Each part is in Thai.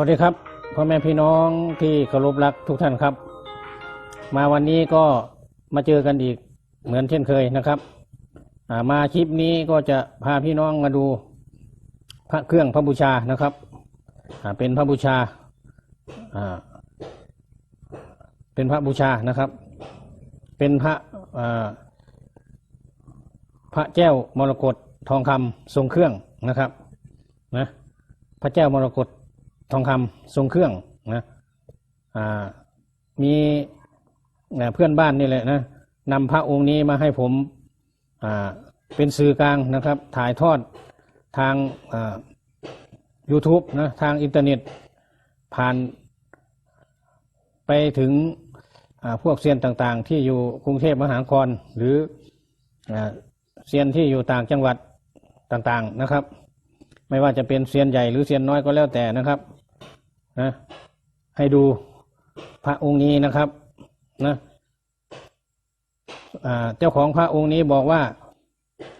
วัสดีครับพ่อแม่พี่น้องที่เคารพรักทุกท่านครับ มาวันนี้ก็มาเจอกันอีกเหมือนเช่นเคยนะครับมาคลิปนี้ก็จะพาพี่น้องมาดูพระเครื่องพระบูชานะครับเป็นพระบูชาเป็นพระบูชานะครับ เป็นพระพระแก้วมรกตทองคำทรงเครื่องนะครับนะพระแก้วมรกต ทองคำทรงเครื่องนะอ่ามีเพื่อนบ้านนี่แหละนะนำพระองค์นี้มาให้ผมอ่าเป็นสื่อกลางนะครับ ถ่ายทอดทางอ่า YouTube นะทางอินเทอร์เน็ตผ่านไปถึงพวกเซียนต่างๆ ที่อยู่กรุงเทพมหานคร หรืออเซียนที่อยู่ต่างจังหวัดต่างๆนะครับ ไม่ว่าจะเป็นเซียนใหญ่หรือเซียนน้อยก็แล้วแต่นะครับ นะให้ดูพระองค์นี้นะครับนะเจ้าของพระองค์นี้บอกว่า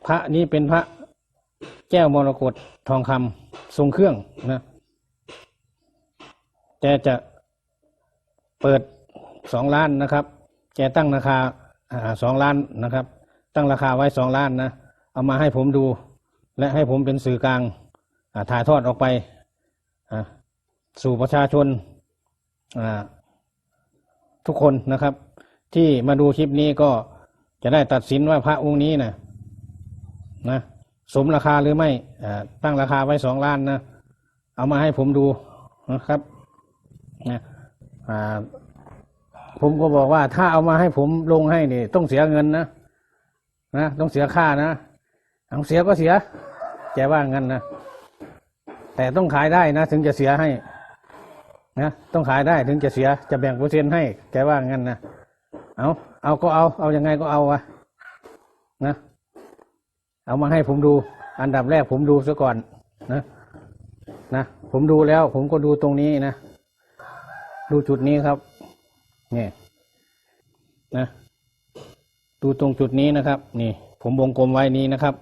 พระนี้เป็นพระแก้วมรกตทองคำทรงเครื่องนะแกจะเปิดสองล้านนะครับ แกตั้งราคาสองล้านนะครับ ตั้งราคาไว้สองล้านนะเอามาให้ผมดู และให้ผมเป็นสื่อกลางถ่ายทอดออกไปอ สู่ประชาชนทุกคนนะครับ ที่มาดูคลิปนี้ก็จะได้ตัดสินว่าพระองค์นี้นะนะสมราคาหรือไม่ตั้งราคาไว้สองล้านนะเอามาให้ผมดูนะครับนะผมก็บอกว่าถ้าเอามาให้ผมลงให้นี่ต้องเสียเงินนะนะต้องเสียค่านะเอาเสียก็เสียแกว่างั้นนะแต่ต้องขายได้นะ ถึงจะเสียให้ นะต้องขายได้ถึงจะเสียจะแบ่งเปอร์เซ็นต์ให้ แกว่างั้นนะเอาเอาก็เอา เอายังไงก็เอาวะนะ เอามาให้ผมดู อันดับแรกผมดูซะก่อนนะนะผมดูแล้ว ผมก็ดูตรงนี้นะ ดูจุดนี้ครับนี่นะดูตรงจุดนี้นะครับ นี่ ผมวงกลมไว้นี้นะครับ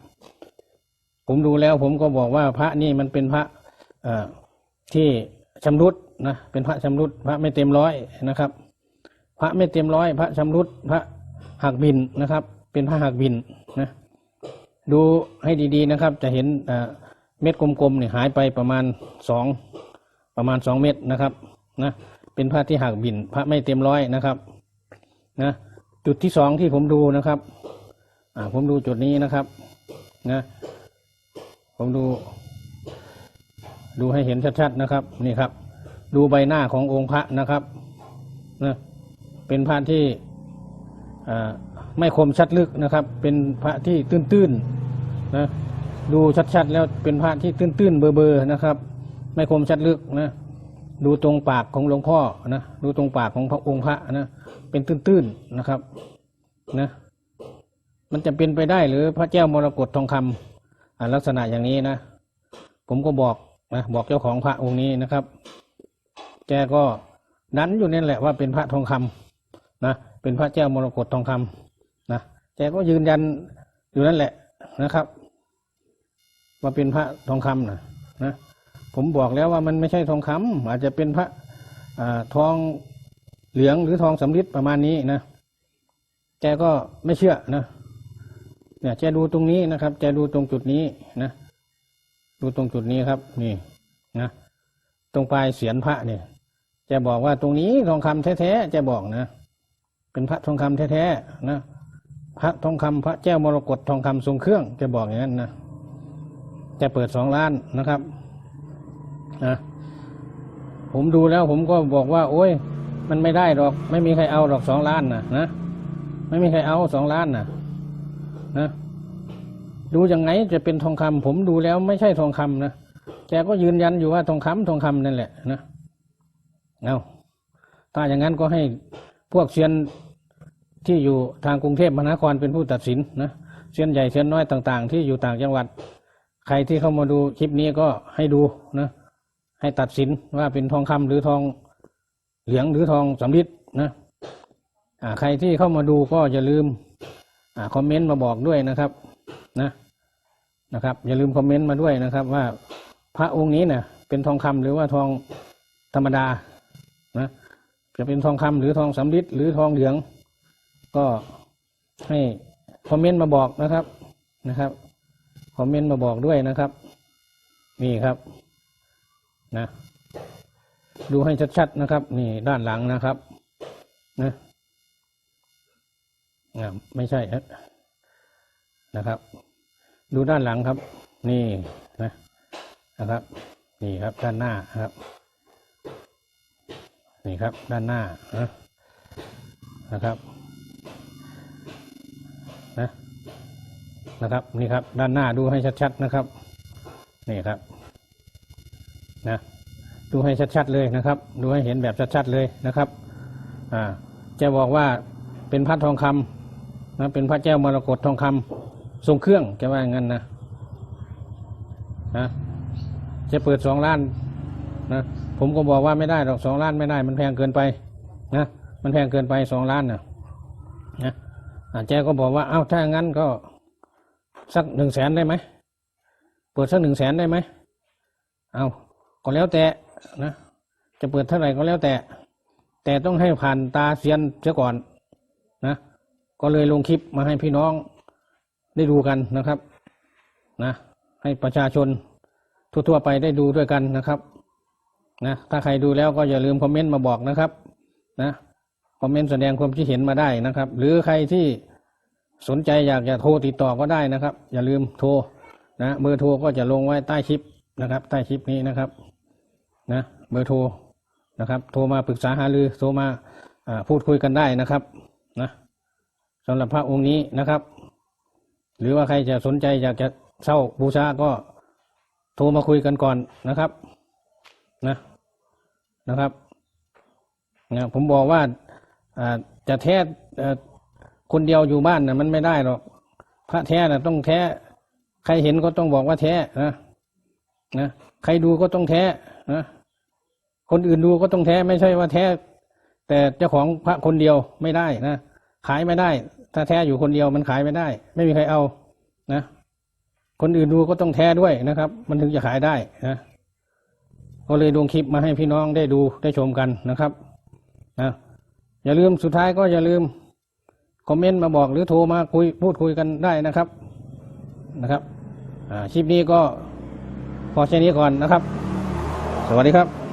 ผมดูแล้วผมก็บอกว่าพระนี่มันเป็นพระที่ชำรุด นะเป็นพระชำรุดพระไม่เต็มร้อยนะครับ พระไม่เต็มร้อย พระชำรุดพระหักบินนะครับ เป็นพระหักบินนะดูให้ดีๆนะครับ จะเห็นเม็ดกลมๆเนี่ยหายไปประมาณสองประมาณสองเม็ดนะครับนะเป็นพระที่หักบิน พระไม่เต็มร้อยนะครับนะจุดที่สองที่ผมดูนะครับอ่าผมดูจุดนี้นะครับนะผมดู ดูให้เห็นชัดๆนะครับ นี่ครับ ดูใบหน้าขององค์พระนะครับนะเป็นพระที่ไม่คมชัดลึกนะครับ เป็นพระที่ตื้นๆนะดูชัดๆแล้วเป็นพระที่ตื้นๆเบอร์ๆนะครับ ไม่คมชัดลึกนะดูตรงปากของหลวงพ่อนะดูตรงปากของพระองค์พระนะเป็นตื้นๆนะครับนะมันจะเป็นไปได้หรือพระแก้วมรกตทองคำอ่าลักษณะอย่างนี้นะ ผมก็บอกนะบอกเจ้าของพระองค์นี้นะครับ แกก็นั้นอยู่นั่นแหละว่าเป็นพระทองคำนะเป็นพระเจ้ามรกตทองคำนะแกก็ยืนยันอยู่นั่นแหละนะครับว่าเป็นพระทองคำนะนะผมบอกแล้วว่ามันไม่ใช่ทองคำอาจจะเป็นพระอทองเหลืองหรือทองสำริดประมาณนี้นะแกก็ไม่เชื่อนะเนี่ยจะดูตรงนี้นะครับจะดูตรงจุดนี้นะดูตรงจุดนี้ครับ นี่นะตรงปลายเสียนพระเนี่ย จะบอกว่าตรงนี้ทองคำแท้ๆจะบอกนะ เป็นพระทองคำแท้ๆนะพระทองคำพระแก้วมรกตทองคำทรงเครื่อง จะบอกอย่างนั้นนะจะเปิดสองล้านนะครับนะผมดูแล้วผมก็บอกว่า โอ้ย มันไม่ได้หรอก ไม่มีใครเอาหรอกสองล้านนะนะไม่มีใครเอาสองล้านนะนะดูยังไงจะเป็นทองคำผมดูแล้วไม่ใช่ทองคำนะแกก็ยืนยันอยู่ว่าทองคำทองคำนั่นแหละนะ เอาถ้าอย่างนั้นก็ให้พวกเซียนที่อยู่ทางกรุงเทพมหานครเป็นผู้ตัดสินนะเซียนใหญ่เซียนน้อยต่าง ๆ ที่อยู่ต่างจังหวัด ใครที่เข้ามาดูคลิปนี้ก็ให้ดูนะให้ตัดสินว่าเป็นทองคำหรือทองเหลืองหรือทองสำริดนะอ่าใครที่เข้ามาดูก็อย่าลืมอ่าคอมเมนต์มาบอกด้วยนะครับนะนะครับ อย่าลืมคอมเมนต์มาด้วยนะครับ ว่าพระองค์นี้เนะ่ะเป็นทองคำหรือว่าทองธรรมดา นะจะเป็นทองคำหรือทองสำริดหรือทองเหลือง ก็ให้คอมเมนต์มาบอกนะครับนะครับคอมเมนต์มาบอกด้วยนะครับ นี่ครับนะดูให้ชัดๆนะครับ นี่ด้านหลังนะครับนะอ่าไม่ใช่ฮะนะครับ ดูด้านหลังครับ นี่นะนะครับ นี่ครับด้านหน้าครับ นี่ครับด้านหน้านะนะครับนะนะครับนี่ครับด้านหน้าดูให้ชัดๆนะครับนี่ครับนะดูให้ชัดๆเลยนะครับ ดูให้เห็นแบบชัดๆเลยนะครับอ่าจะบอกว่าเป็นพระทองคำนะเป็นพระแก้วมรกตทองคำทรงเครื่องจะว่าอย่างนั้นนะนะจะเปิดสองล้านนะ ผมก็บอกว่าไม่ได้หรอกสองล้านไม่ได้ มันแพงเกินไปนะมันแพงเกินไปสองล้านนะนะอ่าแกก็บอกว่าเอ้าถ้าอย่างนั้นก็สักหนึ่งแสนได้ไหมเปิดสักหนึ่งแสนได้ไหมเอาก็แล้วแต่นะจะเปิดเท่าไหร่ก็แล้วแต่ แต่ต้องให้ผ่านตาเซียนเสียก่อนนะก็เลยลงคลิปมาให้พี่น้องได้ดูกันนะครับนะให้ประชาชนทั่วๆไปได้ดูด้วยกันนะครับ นะถ้าใครดูแล้วก็อย่าลืมคอมเมนต์มาบอกนะครับนะคอมเมนต์แสดงความคิดเห็นมาได้นะครับ หรือใครที่สนใจอยากจะโทรติดต่อก็ได้นะครับ อย่าลืมโทรนะเบอร์โทรก็จะลงไว้ใต้คลิปนะครับ ใต้คลิปนี้นะครับนะเบอร์โทรนะครับ โทรมาปรึกษาหารือ โทรมาพูดคุยกันได้นะครับนะสำหรับพระองค์นี้นะครับ หรือว่าใครจะสนใจอยากจะเช่าบูชาก็โทรมาคุยกันก่อนนะครับนะ นะครับนะผมบอกว่าจะแท้คนเดียวอยู่บ้านนะมันไม่ได้หรอกพระแท้นะต้องแท้ ใครเห็นก็ต้องบอกว่าแท้นะนะใครดูก็ต้องแท้นะคนอื่นดูก็ต้องแท้ไม่ใช่ว่าแท้ แต่เจ้าของพระคนเดียวไม่ได้นะขายไม่ได้ ถ้าแท้อยู่คนเดียวมันขายไม่ได้ ไม่มีใครเอานะ คนอื่นดูก็ต้องแท้ด้วยนะครับ มันถึงจะขายได้นะ ก็เลยลงคลิปมาให้พี่น้องได้ดูได้ชมกันนะครับนะอย่าลืมสุดท้ายก็อย่าลืมคอมเมนต์มาบอกหรือโทรมาคุยพูดคุยกันได้นะครับนะครับอ่าคลิปนี้ก็พอแค่นี้ก่อนนะครับ สวัสดีครับ